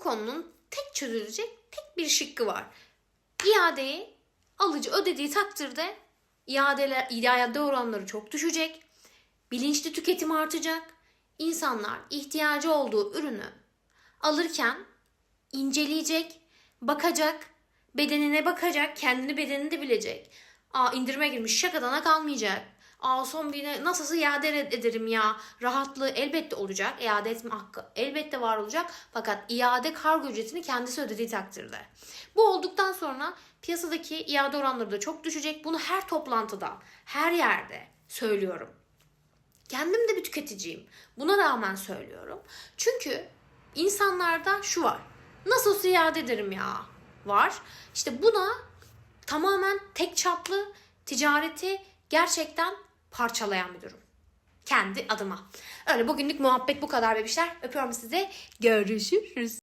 konunun tek çözülecek tek bir şıkkı var. İadeyi alıcı ödediği takdirde iadeler, iade oranları çok düşecek. Bilinçli tüketim artacak. İnsanlar ihtiyacı olduğu ürünü alırken inceleyecek, bakacak, bedenine bakacak, kendini bedeninde bilecek. Aa indirime girmiş şakadana kalmayacak. Aa son birine nasılsa iade ederim ya. Rahatlığı elbette olacak. İade etme hakkı elbette var olacak. Fakat iade kargo ücretini kendisi ödediği takdirde. Bu olduktan sonra piyasadaki iade oranları da çok düşecek. Bunu her toplantıda, her yerde söylüyorum. Kendim de bir tüketiciyim. Buna rağmen söylüyorum. Çünkü insanlarda şu var. Nasıl iade ederim ya var. İşte buna tamamen tek çaplı ticareti gerçekten parçalayan bir durum. Kendi adıma. Öyle bugünlük muhabbet bu kadar bebişler. Öpüyorum sizi. Görüşürüz.